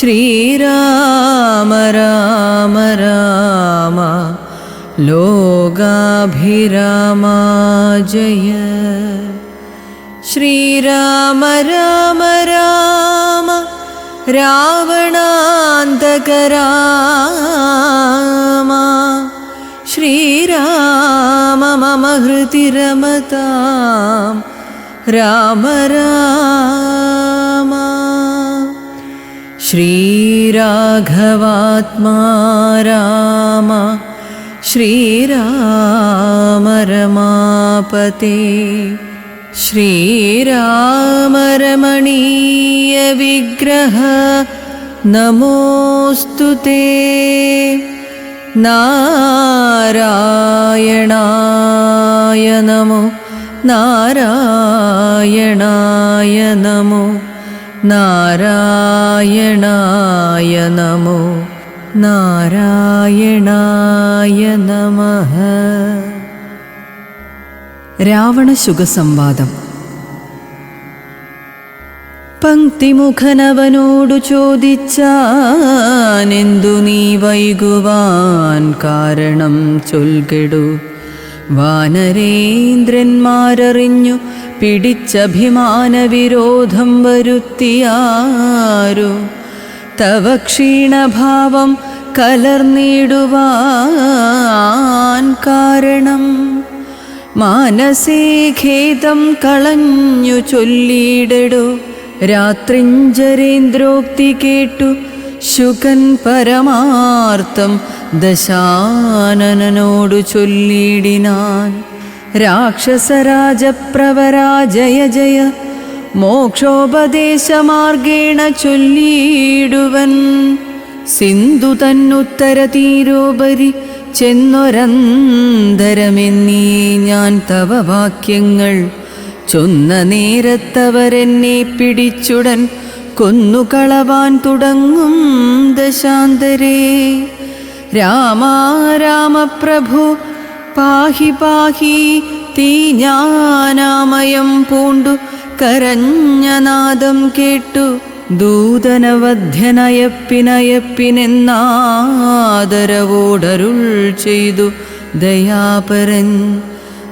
श्रीराम राम राम। लोगाभिरामा जय। श्रीराम राम राम। रावणान्तकराम। श्रीराम मम हृदि रमतां राम राम श्रीराघवात्मा राम श्रीराम रमापते श्रीरामरमणीयविग्रह नमोऽस्तु ते। नारायणाय नमो नारायणाय नमो നാരായണായ നമോ. നാരായണായ നമ. രാവണ രാവണശുഖസംവാദം. പങ്ക്തിമുഖനവനോടു ചോദിച്ചാനെന്തു നീ വൈകുവാൻ കാരണം ചൊൽകെടു. വാനരേന്ദ്രന്മാരറിഞ്ഞു പിടിച്ചഭിമാന വിരോധം വരുത്തിയാരോ. തവ ക്ഷീണഭാവം കലർന്നിടുവാൻ കാരണം. മാനസേ ഖേദം കളഞ്ഞു ചൊല്ലിയിടടു. രാത്രിഞ്ചരേന്ദ്രോക്തി കേട്ടു ശുകൻ പരമാർത്ഥം ദശാനനോടു ചൊല്ലിയിടിനാൻ. രാക്ഷസരാജപ്രവരാജയ ജയ മോക്ഷോപദേശമാർഗേണ ചൊല്ലിയിടുവൻ. സിന്ധു തന്നുത്തര തീരോപരി ചെന്നൊരന്തരമെന്നീ ഞാൻ തവ വാക്യങ്ങൾ ചൊന്ന നേരത്തവരെന്നെ പിടിച്ചുടൻ കൊന്നുകളവാൻ തുടങ്ങും ദശാന്തരേ. രാമാരാമപ്രഭു പാഹി പാഹി തീഞ്ഞാനാമയം പൂണ്ടു. കരഞ്ഞനാദം കേട്ടു ദൂതനവധ്യനയപ്പിനയപ്പിനെന്നാദരവോടരുൾ ചെയ്തു ദയാപരൻ.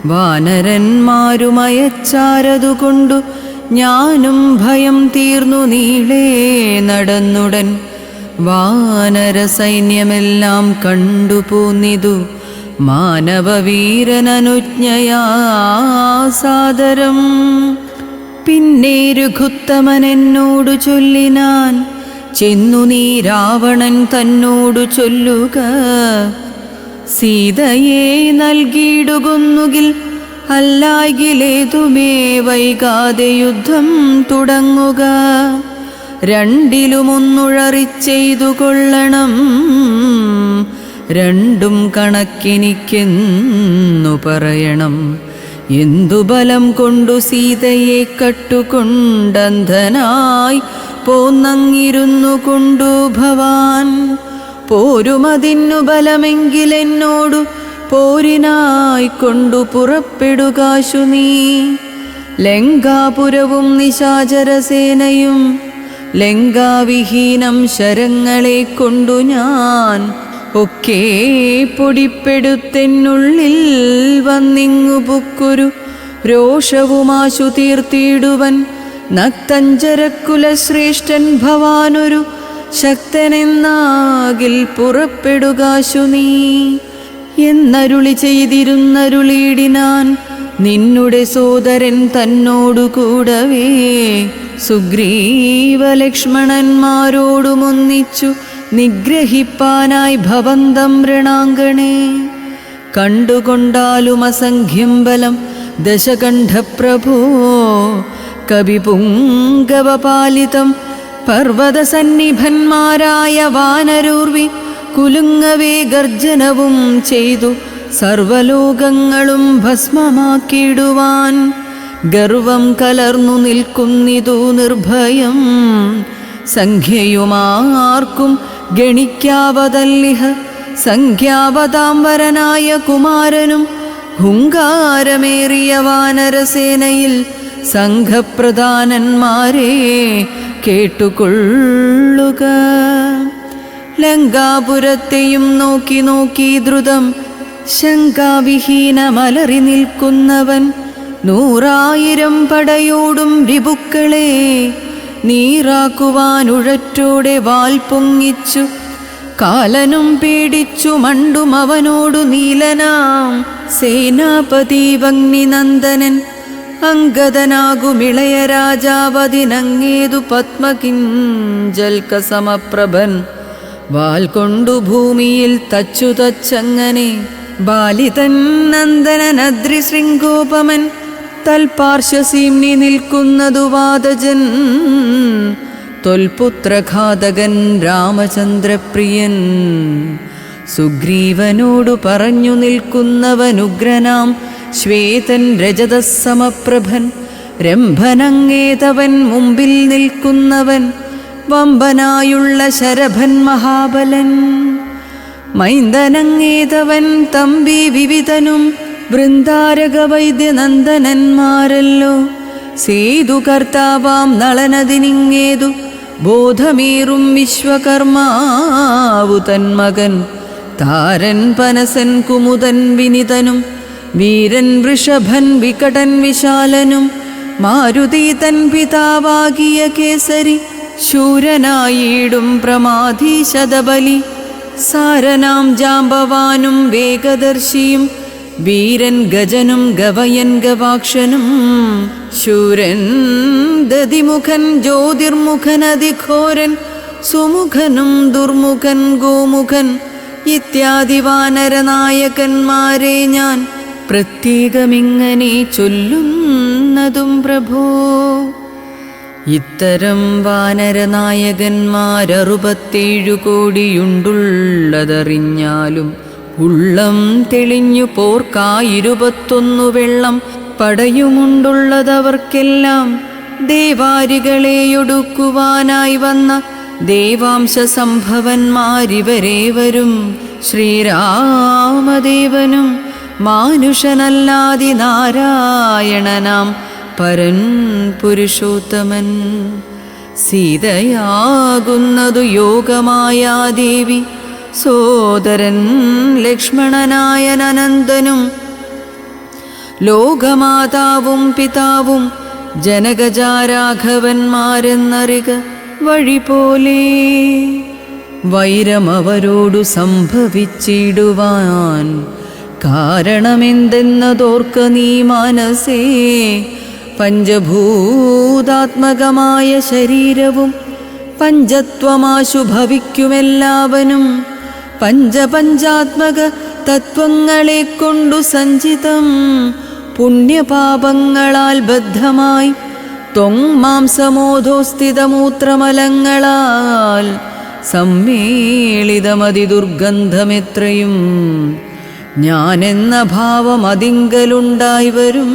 വാനരന്മാരുമയച്ചാരതുകൊണ്ടു ഞാനും ഭയം തീർന്നു നീളേ നടന്നുടൻ. വാനര സൈന്യമെല്ലാം കണ്ടുപോന്നിതു മാനവവീരനനുജ്ഞയാ സാദരം. പിന്നെ രുഘുത്തമൻ എന്നോടു ചൊല്ലിനാൻ ചെന്നു നീ രാവണൻ തന്നോടു ചൊല്ലുക. സീതയെ നൽകിയിടുകൊന്നുകിൽ അല്ലായിലേതുമേ വൈകാതെ യുദ്ധം തുടങ്ങുക. രണ്ടിലുമൊന്നുഴറിച്ചെയ്തു കൊള്ളണം. രണ്ടും കണക്കെനിക്കെന്നു പറയണം. എന്തു ബലം കൊണ്ടു സീതയെ കട്ടുകൊണ്ടന്ധനായി പോന്നങ്ങിരുന്നു കൊണ്ടു ഭവാൻ. പോരുമതിന്നു ബലമെങ്കിലെന്നോടു പോരിനായി കൊണ്ടു പുറപ്പെടുകാശു നീ ലങ്കാപുരവും നിശാചരസേനയും ലങ്കാവിഹീനം ശരങ്ങളെ കൊണ്ടു ഞാൻ ഒക്കെ പൊടിപ്പെടുത്തെന്നുള്ളിൽ വന്നിങ്ങു രോഷവുമാശു തീർത്തിയിടുവൻ നക്തഞ്ചരക്കുലശ്രേഷ്ഠൻ ഭവാനൊരു ശക്തനെന്നാകിൽ പുറപ്പെടുകാശു നീ എന്നരുളി ചെയ്തിരുന്നരുളിയിടിനാൻ നിന്നുടെ സോദരൻ തന്നോടു കൂടവേ സുഗ്രീവ ലക്ഷ്മണന്മാരോടുമൊന്നിച്ചു നിഗ്രഹിപ്പാനായി ഭവന്തം രണാങ്കണേ. കണ്ടുകൊണ്ടാലും അസംഖ്യം ബലം ദശകണ്ഠപ്രഭോ കവിപുങ്കവപാലിതം പർവതസന്നിഭന്മാരായ വാനരൂർവി കുലുങ്ങവേ ഗർജനവും ചെയ്തു സർവലോകങ്ങളും ഭസ്മമാക്കിയിടുവാൻ. ഗർവം കലർന്നു നിൽക്കുന്നിതു നിർഭയം. സംഖ്യയുമാർക്കും ഗണിക്കാവതല്ലിഹ. സംഖ്യാവതാംബരനായ കുമാരനും ഹുങ്കാരമേറിയ വാനരസേനയിൽ സംഘപ്രധാനന്മാരെ കേട്ടുകൊള്ളുക. ലങ്കാപുരത്തെയും നോക്കി നോക്കി ദ്രുതം ശങ്കാവിഹീന മലറി നിൽക്കുന്നവൻ നൂറായിരം പടയോടും രിപുക്കളെ നീറാക്കുവാനുഴറ്റോടെ വാൽ പൊങ്ങിച്ചു. കാലനും പേടിച്ചു മണ്ടും അവനോടു നീലനാം. സേനാപതി വഗ്നിനന്ദനൻ അങ്കദനാകുമിളയ രാജാവതിനങ്ങേതു പത്മകിഞ്ചൽക്ക സമപ്രഭൻ വാൽ കൊണ്ടു ഭൂമിയിൽ തച്ചു തച്ചങ്ങനെ ബാലിതൻ നന്ദനനദ്രി ശൃംഗോപമൻ തൽപാർശ്വസീംനി നിൽക്കുന്നതു വാദജൻ. തൊൽപുത്രഘാതകൻ രാമചന്ദ്രപ്രിയൻ സുഗ്രീവനോടു പറഞ്ഞു നിൽക്കുന്നവനുഗ്രനാം ശ്വേതൻ രജതസമപ്രഭൻ രംഭനങ്ങേതവൻ മുമ്പിൽ നിൽക്കുന്നവൻ വമ്പനായുള്ള ശരഭൻ മഹാബലൻ. മൈന്ദനങ്ങേതവൻ തമ്പി വിവിധനും വൃന്ദാരക വൈദ്യനന്ദനന്മാരല്ലോ സേതുകർത്താവാം നളനതിനിങ്ങേതു ബോധമേറും വിശ്വകർമാവു തന്മകൻ. താരൻ പനസൻ കുമുദൻ വിനിതനും വീരൻ വൃഷഭൻ വികടൻ വിശാലനും. മാരുതി തൻ പിതാവാകിയ കേസരി ശൂരനായിടും പ്രമാധീശതബലി സാരനാം ജാമ്പവാനും വേഗദർശിയും വീരൻ ഗജനും ഗവയൻ ഗവാക്ഷനും. ശൂരൻ ദതിമുഖൻ ജ്യോതിർമുഖൻ അതിഘോരൻ സുമുഖനും ദുർമുഖൻ ഗോമുഖൻ. ഇത്യാദി വാനരനായകന്മാരെ ഞാൻ പ്രത്യേകമിങ്ങനെ ചൊല്ലുന്നതും പ്രഭോ. ഇത്തരം വാനരനായകന്മാരറുപത്തേഴു കോടിയുണ്ടുള്ളതറിഞ്ഞാലും ഉള്ളം തെളിഞ്ഞു പോർക്കായിരുപത്തൊന്നു വെള്ളം പടയുമുണ്ടുള്ളതവർക്കെല്ലാം ദേവാരികളെയൊടുക്കുവാനായി വന്ന ദേവാംശ സംഭവന്മാരിവരെ വരും ശ്രീരാമദേവനും മാനുഷനല്ലാതി നാരായണനാം പരൻ പുരുഷോത്തമൻ സീതയാകുന്നതു യോഗമായ ദേവി സോദരൻ ലക്ഷ്മണനായനനന്ദനും ലോകമാതാവും പിതാവും ജനകജാരാഘവന്മാരെന്നറിക വഴി പോലെ വൈരമവരോടു സംഭവിച്ചിടുവാൻ കാരണമെന്തെന്നതോർക്ക നീ മനസ്സേ പഞ്ചഭൂതാത്മകമായ ശരീരവും പഞ്ചത്വമാശു ഭവിക്കുമെല്ലാവനും പഞ്ചപഞ്ചാത്മക തത്വങ്ങളെ കൊണ്ടു സഞ്ചിതം പുണ്യപാപങ്ങളാൽ ബദ്ധമായി ത്വം മാംസമോധോസ്ഥിതമൂത്രമലങ്ങളാൽ സമ്മേളിതമതി ദുർഗന്ധമെത്രയും. ഞാനെന്ന ഭാവം അതിങ്കലുണ്ടായി വരും.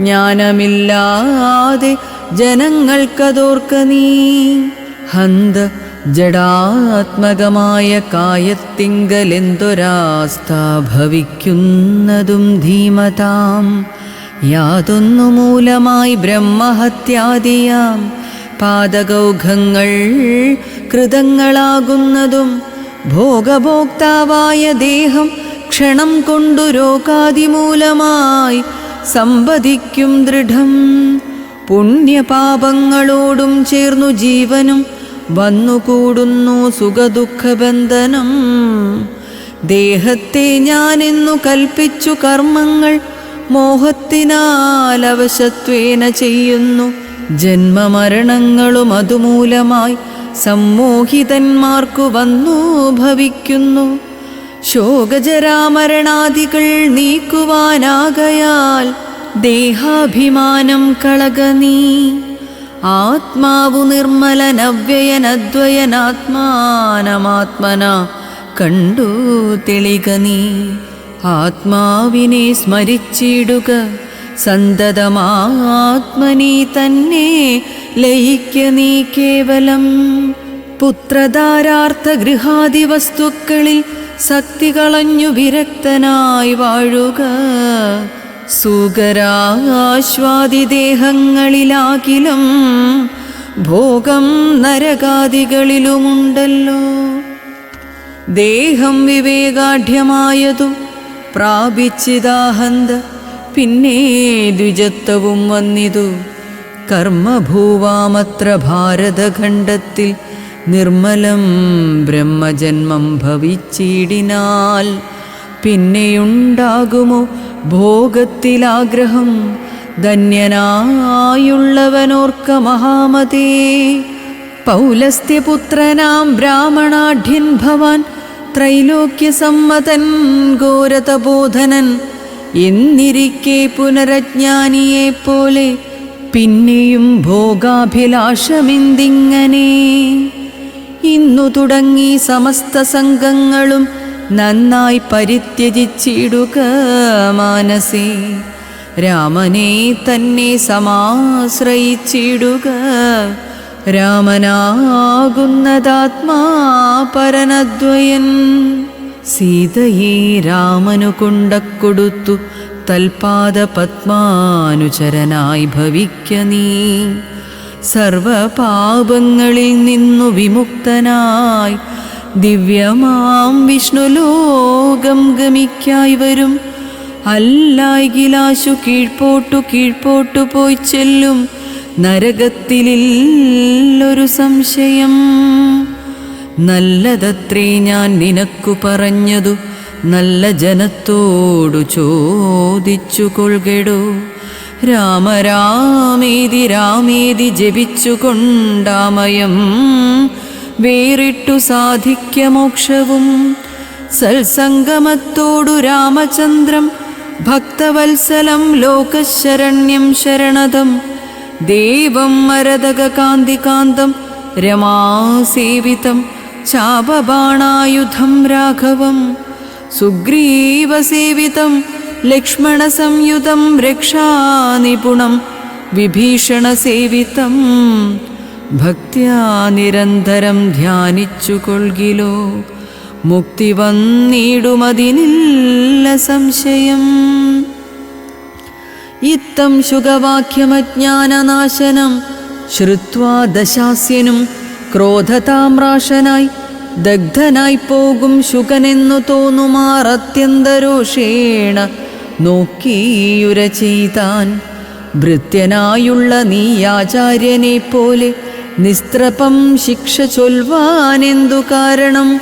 ജ്ഞാനമില്ലാതെ ജനങ്ങൾക്കതോർക്ക നീ. ഹന്ത ജഡാത്മകമായ കായത്തിങ്കലെന്തൊരാസ്ഥ ഭവിക്കുന്നതും ധീമതാം. യാതൊന്നു മൂലമായി ബ്രഹ്മഹത്യാദിയാം. പാദഗൗഘങ്ങൾ കൃതങ്ങളാകുന്നതും ഭോഗഭോക്താവായ ദേഹം ക്ഷണം കൊണ്ടു രോഗാതിമൂലമായി സമ്പതിക്കും ദൃഢം. പുണ്യപാപങ്ങളോടും ചേർന്നു ജീവനും വന്നുകൂടുന്നു സുഖദുഃഖബന്ധനം. ദേഹത്തെ ഞാനെന്നു കൽപ്പിച്ചു കർമ്മങ്ങൾ മോഹത്തിനാൽ അവശത്വേന ചെയ്യുന്നു. ജന്മമരണങ്ങളും അതുമൂലമായി സമ്മോഹിതന്മാർക്കു വന്നു ഭവിക്കുന്നു. ശോകജരാമരണാദികൾ നീക്കുവാനാകയാൽ ദേഹാഭിമാനം കളക നീ. ആത്മാവു നിർമ്മലനവ്യയനദ്വയനാത്മാനമാത്മന കണ്ടു തെളിക നീ. ആത്മാവിനെ സ്മരിച്ചിടുക സന്തതമാത്മനി തന്നെ ലയിക്ക നീ കേവലം. പുത്രധാരാർത്ഥ ഗൃഹാദി വസ്തുക്കളിൽ ശക്തി കളഞ്ഞു വിരക്തനായി വാഴുക. സുഖരാശ്വാദിദേഹങ്ങളിലാകിലും ഭോഗം നരകാദികളിലുമുണ്ടല്ലോ. ദേഹം വിവേകാഢ്യമായതും പ്രാപിച്ചിതാഹന്ത പിന്നെ ദ്വിജത്വവും വന്നിതു. കർമ്മഭൂവാമത്ര ഭാരതഖണ്ഡത്തിൽ നിർമ്മലം ബ്രഹ്മജന്മം ഭവിച്ചിടിനാൽ പിന്നെയുണ്ടാകുമോ ഭോഗത്തിലാഗ്രഹം? ധന്യനായുള്ളവനോർക്ക മഹാമതേ. പൗലസ്ത്യപുത്രനാം ബ്രാഹ്മണാഢ്യൻ ഭവാൻ ത്രൈലോക്യസമ്മതൻ ഘോരതബോധനൻ എന്നിരിക്കെ പുനരജ്ഞാനിയെ പോലെ പിന്നെയും ഭോഗാഭിലാഷമെന്തിങ്ങനെ. ഇന്നു തുടങ്ങി സമസ്ത സംഘങ്ങളും നന്നായി പരിത്യജിച്ചിടുക മാനസേ. രാമനെ തന്നെ സമാശ്രയിച്ചിടുക രാമനാകുന്നതാത്മാ പരനദ്വയൻ സീതയെ രാമനു കൊണ്ടക്കൊടുത്തു തൽപാദ പത്മാനുചരനായി ഭവിക്ക നീ. സർവപാപങ്ങളിൽ നിന്നു വിമുക്തനായി ദിവ്യമാം വിഷ്ണുലോകം ഗമിക്കായി വരും. അല്ലായിലാശു കീഴ്പോട്ടു കീഴ്പോട്ടു പോയി ചെല്ലും. നരകത്തിലില്ലൊരു സംശയം. നല്ലതത്രേ ഞാൻ നിനക്കു പറഞ്ഞതു. നല്ല ജനത്തോടു ചോദിച്ചു കൊள்കെടോ രാമരാമേതി രാമേതി ജപിച്ചു കൊണ്ടാമയം വേറിട്ടു സാധിക്ക മോക്ഷവും സത്സംഗമത്തോടു രാമചന്ദ്രം ഭക്തവത്സലം ലോകശരണ്യം ശരണതം. ദേവം മരതകാന്തികാന്തം രമാസേവിതം ചാപബാണായുധം രാഘവം. സുഗ്രീവസേവിതം ലക്ഷ്മണസംയുതം രക്ഷാനിപുണം വിഭീഷണസേവിതം ഭക്ത്യാ നിരന്തരം ധ്യാനിച്ചു കൊള്ളിലോ മുക്തി വന്നിടുമതിനില്ല സംശയം. ഇത്തം ശുഖവാക്യമജ്ഞാനനാശനം ശ്രുത്വാ ദശാസ്യനും ക്രോധതാമ്രാശനായി ദഗ്ധനായി പോകും ശുകനെന്നു തോന്നുമാർ അത്യന്തരോഷേണ നോക്കിയുര ചെയ്താൻ ഭൃത്യനായുള്ള നീ ആചാര്യനെ പോലെ നിസ്ത്രപം ശിക്ഷ ചൊൽവാനെന്തു കാരണം?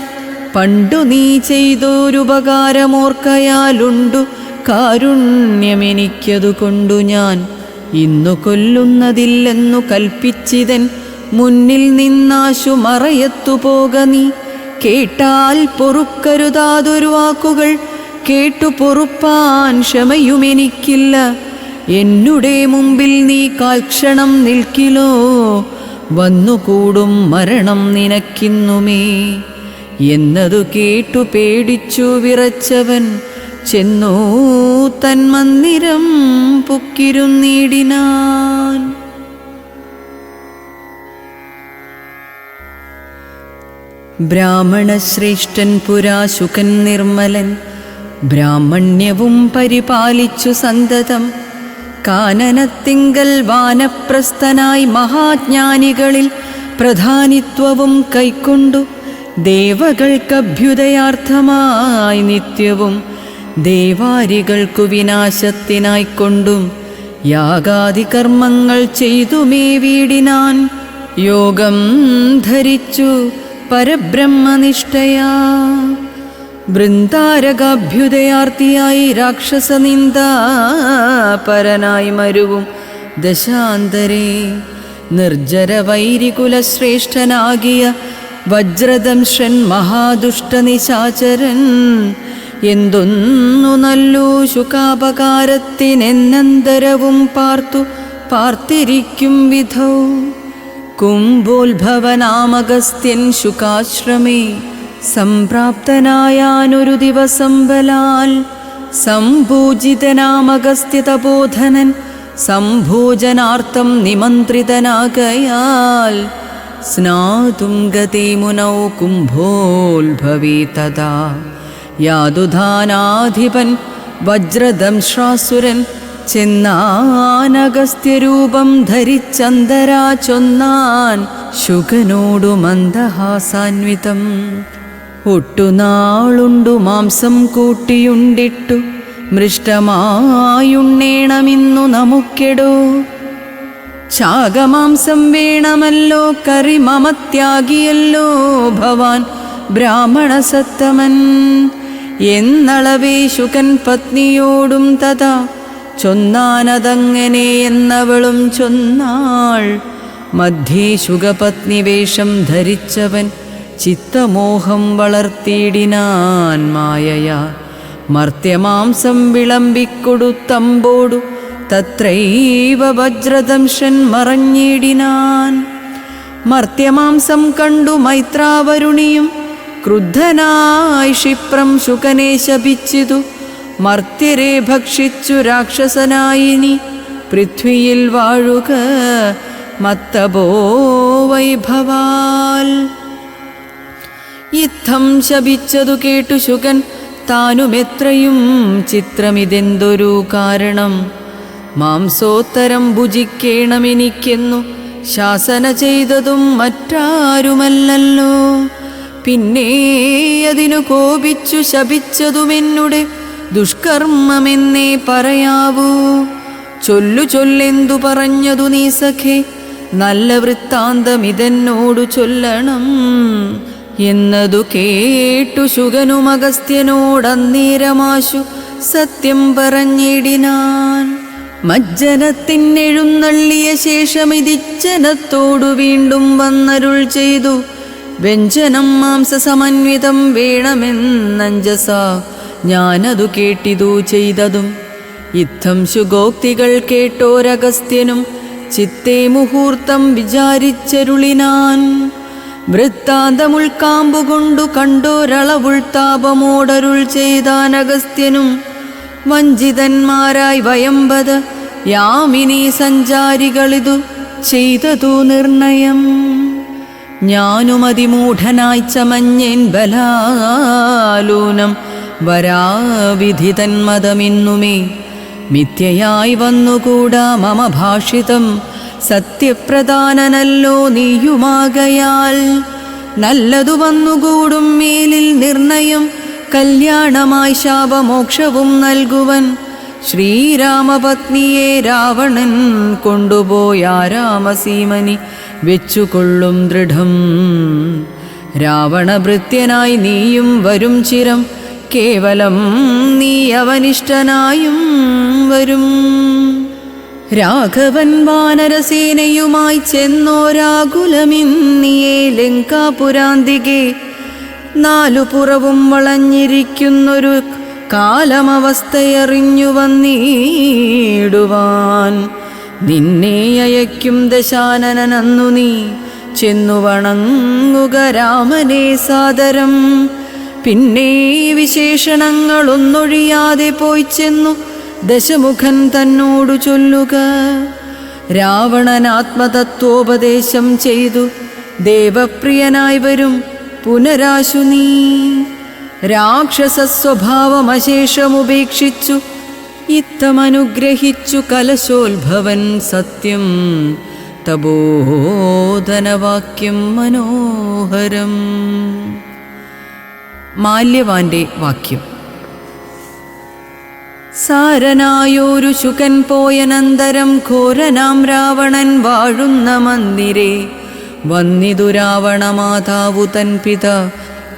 പണ്ടു നീ ചെയ്തൊരുപകാരമോർക്കയാലുണ്ടു കാരുണ്യമെനിക്കതു കൊണ്ടു ഞാൻ. ഇന്നു കൊല്ലുന്നതില്ലെന്നു കൽപ്പിച്ചിതൻ മുന്നിൽ നിന്നാശു മറയത്തു പോക നീ. കേട്ടാൽ പൊറുക്കരുതാതൊരു വാക്കുകൾ കേട്ടു പൊറുപ്പാൻ ക്ഷമയുമെനിക്കില്ല. എന്നുടെ മുമ്പിൽ നീ കാൽക്ഷണം നിൽക്കിലോ? വന്നുകൂടും മരണം നിനക്കിന്നുമേ. എന്നതു കേട്ടു പേടിച്ചു വിറച്ചവൻ ചെന്നു മന്ദിരം പൊക്കിരുന്നിടിനാൻ. ബ്രാഹ്മണശ്രേഷ്ഠൻ പുരാശുകൻ നിർമ്മലൻ ബ്രാഹ്മണ്യവും പരിപാലിച്ചു സന്തതം. കാനനത്തിങ്കൽ വാനപ്രസ്ഥനായി മഹാജ്ഞാനികളിൽ പ്രധാനിത്വവും കൈക്കൊണ്ടു ദേവകൾക്കഭ്യുദയാർത്ഥമായി നിത്യവും ദേവാരികൾക്കു വിനാശത്തിനായിക്കൊണ്ടും യാഗാദി കർമ്മങ്ങൾ ചെയ്തുമേ വീടിനാൻ യോഗം ധരിച്ചു പരബ്രഹ്മനിഷ്ഠയാ. വൃന്ദാരകാഭ്യുദയാർത്ഥിയായി രാക്ഷസനിന്ദ പരനായി മരുവും. ദശാന്തരേ നിർജര വൈരികുലശ്രേഷ്ഠനാകിയ വജ്രദംശൻ മഹാദുഷ്ടനിശാചരൻ എന്തൊന്നു നല്ലു ശുകാപകാരത്തിനെന്നന്തരവും പാർത്തു പാർത്തിരിക്കും വിധൗ. കുംഭോത്ഭവനാമഗസ്ത്യൻ ശുകാശ്രമേ സംപ്രാപ്തനായാനൊരു ദിവസം ബലാൽ സംഭൂജിതനാമഗസ്ത്യതബോധനൻ സംഭോജനാർത്ഥം നിമന്ത്രിതനാകയാൽ സ്നാതും ഗതിമുനൗ കുംഭോത്ഭവി തഥാ. യാതുധാനാധിപൻ വജ്രദംശ്രാസുരൻ ചെന്നാനഗസ്ത്യരൂപം ധരിച്ചന്തരാ ചൊന്നാൻ ശുഗനോടു മന്ദഹാസാന്വിതം ഒട്ടുനാളുണ്ടു മാംസം കൂട്ടിയുണ്ടിട്ടു. മൃഷ്ടമായുണ്ണേണമിന്നു നമുക്കെടോ. ശാകമാംസം വേണമല്ലോ കറി മമത്യാഗിയല്ലോ ഭവാൻ ബ്രാഹ്മണ സത്തമൻ എന്നളവേ ശുകൻ പത്നിയോടും തഥാ. ചൊന്നാനതങ്ങനെ എന്നവളും ചൊന്നാൾ. മധ്യേ ശുഗപത്നി വേഷം ധരിച്ചവൻ ചിത്തമോഹം വളർത്തിയിടിനാൻ മായയാ. മർത്യമാംസം വിളമ്പിക്കൊടുത്തമ്പോടു തത്രൈവ വജ്രദംശൻ മറഞ്ഞിടിനാൻ. മർത്യമാംസം കണ്ടു മൈത്രാവരുണിയും ക്രുദ്ധനായി ക്ഷിപ്രം ശുകനെ ശപിച്ചിതു. മർത്യരെ ഭക്ഷിച്ചു രാക്ഷസനായിനി. പൃഥ്വിയിൽ വാഴുക മത്തബോ വൈഭവാൽ. യുദ്ധം ശപിച്ചതു കേട്ടു ശുകൻ താനുമെത്രയും ചിത്രമിതെന്തൊരു കാരണം? മാംസോത്തരം ഭുജിക്കേണമെനിക്കെന്നു ശാസന ചെയ്തതും മറ്റാരുമല്ലല്ലോ. പിന്നെ അതിനു കോപിച്ചു ശപിച്ചതുമെന്നുടെ ദുഷ്കർമ്മമെന്നേ പറയാവൂ. ചൊല്ലു ചൊല്ലെന്തു പറഞ്ഞതു നീ സഖേ. നല്ല വൃത്താന്തം ഇതെന്നോടു ചൊല്ലണം. എന്നതു കേട്ടു ശുഗനും അഗസ്ത്യനോടന്നേരമാശു സത്യം പറഞ്ഞിടിനാൻ. മജ്ജനത്തിനെഴുന്നള്ളിയ ശേഷം ഇതിജ്ജനത്തോടു വീണ്ടും വന്നരുൾ ചെയ്തു. വ്യഞ്ജനം മാംസസമന്വിതം വേണമെന്നഞ്ജസ ഞാനതു കേട്ടിതു ചെയ്തതും. യുദ്ധം ശുഗോക്തികൾ കേട്ടോരഗസ്ത്യനും ചിത്തേ മുഹൂർത്തം വിചാരിച്ചരുളിനാൻ. വൃത്താന്തമുൾക്കാമ്പുകൊണ്ടു കണ്ടോരളവുൾത്താപമോടരുൾ ചെയ്താനഗസ്ത്യനും വഞ്ചിതന്മാരായി വയമ്പത് യാമിനി സഞ്ചാരികളിതു ചെയ്തതു നിർണയം. ഞാനുമതിമൂഢനായി ചമഞ്ഞേൻ ബലാലൂനം വരാവിധിതന്മതമിന്നുമേ മിഥ്യയായി വന്നുകൂടാ മമ ഭാഷിതം സത്യപ്രധാനനല്ലോ നീയുമാകയാൽ. നല്ലതു വന്നുകൂടും മേലിൽ നിർണയം. കല്യാണമായി ശാപമോക്ഷവും നൽകുവൻ. ശ്രീരാമപത്നിയെ രാവണൻ കൊണ്ടുപോയാരാമസീമനി വെച്ചുകൊള്ളും ദൃഢം. രാവണഭൃത്യനായി നീയും വരും ചിരം. കേവലം നീ അവനിഷ്ടനായും വരും. രാഘവൻ വാനരസേനയുമായി ചെന്നോരാകുലമിന്നിയേ ലങ്കാപുരാന്തികെ. നാലു പുറവും വളഞ്ഞിരിക്കുന്നൊരു കാലമവസ്ഥയറിഞ്ഞു വന്നീടുവാൻ. നിന്നെ അയക്കും ദശാനനന്നു നീ. ചെന്നു വണങ്ങുക രാമനെ സാദരം. പിന്നെ വിശേഷണങ്ങളൊന്നൊഴിയാതെ പോയി ചെന്നു ദശമുഖൻ തന്നോടു ചൊല്ലുക. രാവണൻ ആത്മതത്വോപദേശം ചെയ്തു. ദേവപ്രിയനായി വരും പുനരാശു നീ. രാക്ഷസ സ്വഭാവമശേഷമുപേക്ഷിച്ചു ഇത്തമനുഗ്രഹിച്ചു കലശോത്ഭവൻ സത്യം. തബോധനവാക്യം മനോഹരം. മാല്യവാന്റെ വാക്യം. സാരനായോരു ശുകൻ പോയനന്തരം ഘോരനാം രാവണൻ വാഴുന്ന മന്ദിരേ. വന്നിതു രാവണമാതാവു തൻ പിത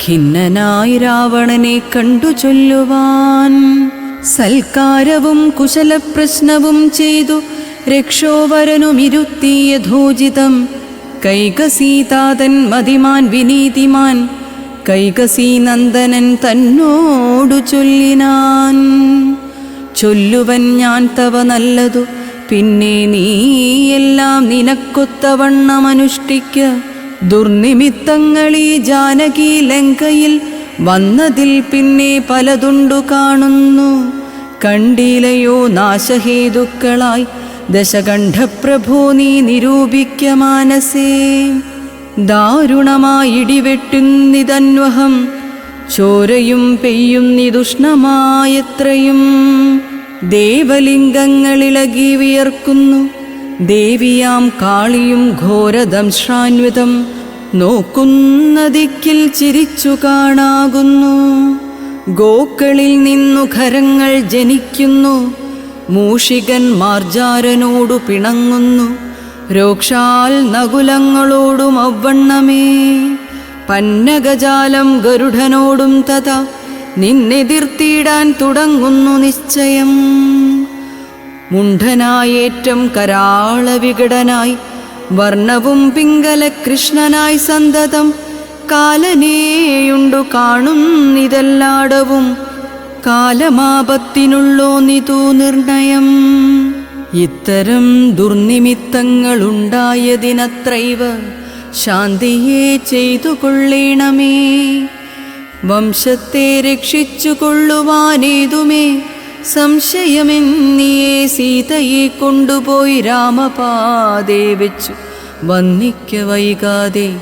ഖിന്നനായി രാവണനെ കണ്ടു ചൊല്ലുവാൻ. സൽക്കാരവും കുശലപ്രശ്നവും ചെയ്തു രക്ഷോവരനുമിരുത്തി യഥോചിതം കൈകസീതാതൻ മതിമാൻ വിനീതിമാൻ കൈകസീനന്ദനൻ തന്നോടു ചൊല്ലിനാൻ. ചൊല്ലുവൻ ഞാൻ തവ നല്ലതു. പിന്നെ നീ എല്ലാം നിനക്കൊത്തവണ്ണമനുഷ്ഠിക്ക ദുർനിമിത്തങ്ങൾ ദുർനിമിത്തങ്ങളീ ജാനകി ലങ്കയിൽ വന്നതിൽ പിന്നെ പലതുണ്ടു കാണുന്നു. കണ്ടിലയോ നാശഹേതുക്കളായി ദശകണ്ഠപ്രഭു നീ നിരൂപിക്ക മാനസേ. ദാരുണമായി ഇടിവെട്ടുന്നിതന്വഹം ചോരയും പെയ്യുന്നിതുഷ്ണമായത്രയും ദേവലിംഗങ്ങളിളകി വിയർക്കുന്നു. ദേവിയാം കാളിയും ഘോരദംശ്രാന്വിതം നോക്കുന്ന ദിക്കിൽ ചിരിച്ചു കാണാകുന്നു. ഗോക്കളിൽ നിന്നു ഖരങ്ങൾ ജനിക്കുന്നു. മൂഷികൻ മാർജാരനോടു പിണങ്ങുന്നു. രോക്ഷാൽ നകുലങ്ങളോടും അവണ്ണമേ പന്നഗജാലം ഗരുഡനോടും തഥാ നിന്നെതിർത്തിയിടാൻ തുടങ്ങുന്നു നിശ്ചയം. മുണ്ടനായേറ്റം കരാള വികടനായി വർണവും പിങ്കല കൃഷ്ണനായി സന്തതം കാലനേയുണ്ടു കാണുന്നിതെല്ലാടവും കാലമാപത്തിനുള്ളോ നിതു നിർണയം. ഇത്തരം ദുർനിമിത്തങ്ങളുണ്ടായതിനത്രൈവ ശാന്തിയെ ചെയ്തു കൊള്ളേണമേ വംശത്തെ രക്ഷിച്ചു കൊള്ളുവാനേതുമേ സംശയമെന്നിയെ സീതയെ കൊണ്ടുപോയി രാമപാതേ വെച്ചു. വന്നിക്ക വൈകാതെ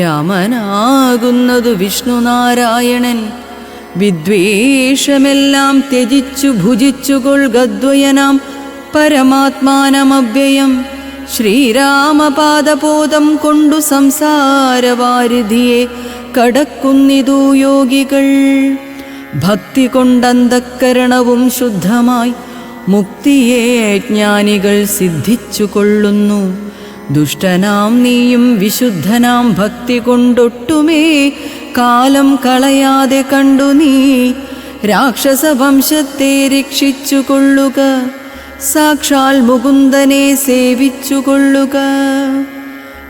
രാമനാകുന്നതു വിഷ്ണുനാരായണൻ. വിദ്വേഷമെല്ലാം ത്യജിച്ചു ഭുജിച്ചു കൊൾഗദ്വയനാം പരമാത്മാനമവ്യയം. ശ്രീരാമപാദബോധം കൊണ്ടു സംസാരവാരിധിയെ കടക്കുന്നിതു യോഗികൾ. ഭക്തി കൊണ്ടന്തക്കരണവും ശുദ്ധമായി മുക്തിയെ ജ്ഞാനികൾ സിദ്ധിച്ചു കൊള്ളുന്നു. ദുഷ്ടനാം നീയും വിശുദ്ധനാം ഭക്തി കൊണ്ടൊട്ടുമേ കാലം കളയാതെ കണ്ടു നീ. രാക്ഷസവംശത്തെ രക്ഷിച്ചു കൊള്ളുക. സാക്ഷാൽ മുകുന്ദനെ സേവിച്ചു കൊള്ളുക.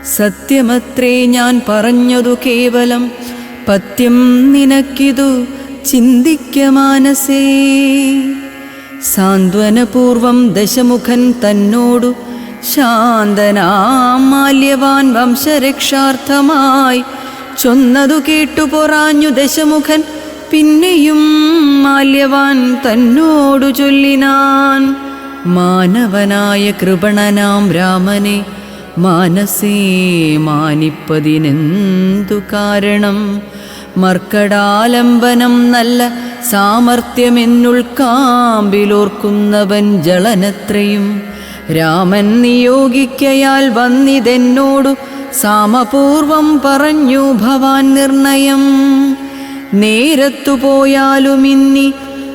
സത്യമത്രേ ഞാൻ പറഞ്ഞതു കേവലം. പത്യം നിനക്കിതു ചിന്തിക്ക മാനസേ. സാന്ത്വനപൂർവം ദശമുഖൻ തന്നോടു ശാന്തനാം മാല്യവാൻ വംശരക്ഷാർത്ഥമായി ചൊന്നതു കേട്ടു പൊറാഞ്ഞു ദശമുഖൻ പിന്നെയും മാല്യവാൻ തന്നോടു ചൊല്ലിനാൻ. മാനവനായ കൃപണനാം രാമനെ മാനസേ മാനിപ്പതിനെന്തു കാരണം? മർക്കടാലംബനം നല്ല സാമർഥ്യമെന്നുൾക്കാമ്പിലോർക്കുന്നവൻ ജളനത്രയും. രാമൻ നിയോഗിക്കയാൽ വന്നിതെന്നോടു സാമപൂർവം പറഞ്ഞു ഭവാൻ നിർണയം. നേരത്തു പോയാലും ഇന്നി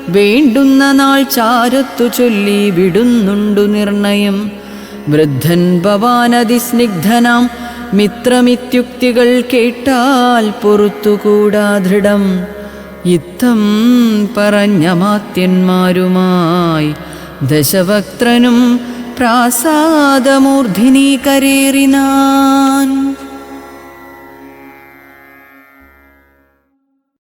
വേണ്ടുന്ന നാൾ ചാരത്തു ചൊല്ലി വിടുന്നുണ്ടു നിർണയം. വൃദ്ധൻ ഭവാനതിസ്നിഗ്ധനാം മിത്രമിത്യുക്തികൾ കേട്ടാൽ പൊറത്തുകൂടാ ദൃഢം. ഇത്തം പറഞ്ഞ മാത്യന്മാരുമായി ദശവക്ത്രനും പ്രാസാദമൂർധിനി കരേറിനാൻ.